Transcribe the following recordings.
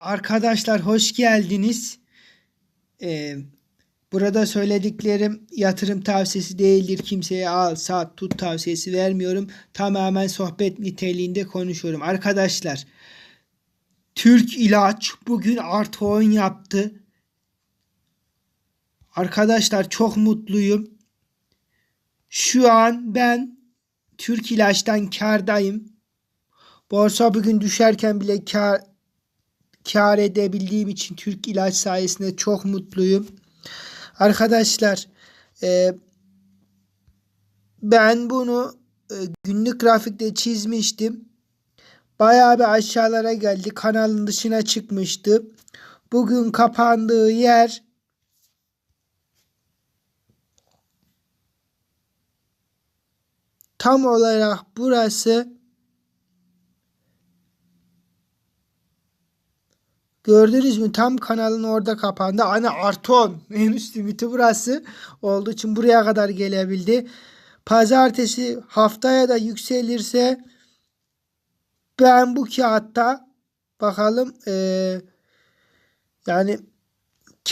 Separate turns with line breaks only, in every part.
Arkadaşlar hoş geldiniz. Ee, burada söylediklerim yatırım tavsiyesi değildir. Kimseye al, sat, tut tavsiyesi vermiyorum. Tamamen sohbet niteliğinde konuşuyorum. Arkadaşlar Türk İlaç bugün artı 10 yaptı. Arkadaşlar çok mutluyum. Şu an ben Türk İlaç'tan kardayım. Borsa bugün düşerken bile kar kar edebildiğim için Türk ilaç sayesinde çok mutluyum. Arkadaşlar e, ben bunu e, günlük grafikte çizmiştim. Bayağı bir aşağılara geldi. Kanalın dışına çıkmıştı. Bugün kapandığı yer tam olarak burası Gördünüz mü? Tam kanalın orada kapandı. Ana Arton. En üst limiti burası. Olduğu için buraya kadar gelebildi. Pazartesi haftaya da yükselirse ben bu kağıtta bakalım ee, yani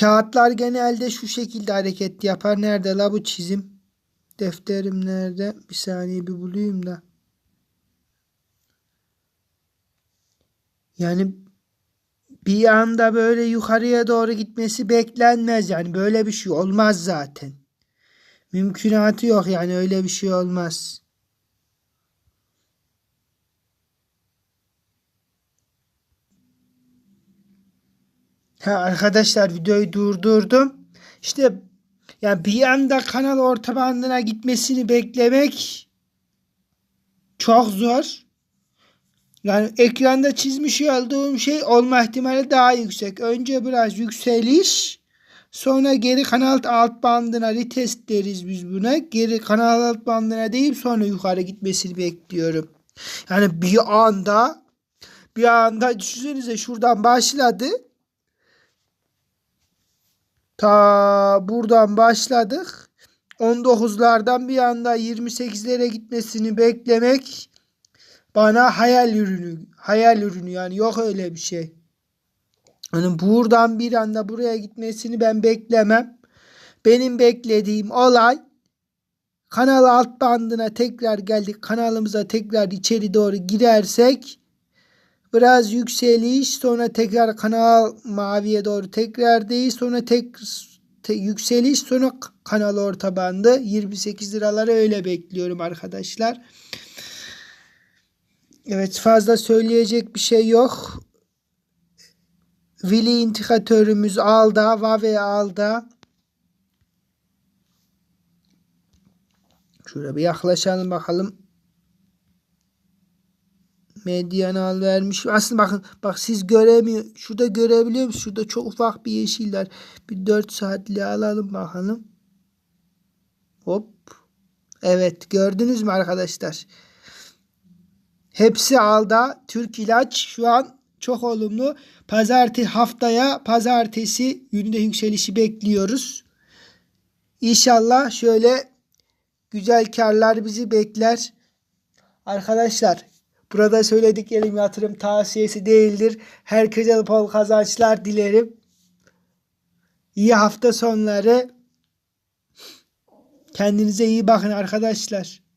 kağıtlar genelde şu şekilde hareket yapar. Nerede la bu çizim? Defterim nerede? Bir saniye bir bulayım da. Yani bir anda böyle yukarıya doğru gitmesi beklenmez. Yani böyle bir şey olmaz zaten. Mümkünatı yok yani öyle bir şey olmaz. Ha arkadaşlar videoyu durdurdum. İşte yani bir anda kanal orta bandına gitmesini beklemek çok zor. Yani ekranda çizmiş olduğum şey olma ihtimali daha yüksek. Önce biraz yükseliş sonra geri kanal alt bandına retest deriz biz buna. Geri kanal alt bandına deyip sonra yukarı gitmesini bekliyorum. Yani bir anda bir anda düşünsenize şuradan başladı. Ta buradan başladık. 19'lardan bir anda 28'lere gitmesini beklemek bana hayal ürünü hayal ürünü yani yok öyle bir şey. Hani buradan bir anda buraya gitmesini ben beklemem. Benim beklediğim olay kanal alt bandına tekrar geldik. Kanalımıza tekrar içeri doğru girersek biraz yükseliş sonra tekrar kanal maviye doğru tekrar değil sonra tek te, yükseliş sonra kanal orta bandı 28 liraları öyle bekliyorum arkadaşlar. Evet fazla söyleyecek bir şey yok. Vili indikatörümüz alda, Vave alda. Şöyle bir yaklaşalım bakalım. Medyanal vermiş. Aslında bakın bak siz göremiyor. Şurada görebiliyor musunuz? Şurada çok ufak bir yeşiller. Bir 4 saatli alalım bakalım. Hop. Evet gördünüz mü arkadaşlar? Hepsi alda. Türk ilaç şu an çok olumlu. Pazartesi haftaya pazartesi yönünde yükselişi bekliyoruz. İnşallah şöyle güzel karlar bizi bekler. Arkadaşlar burada söylediklerim yatırım tavsiyesi değildir. Herkese bol kazançlar dilerim. İyi hafta sonları. Kendinize iyi bakın arkadaşlar.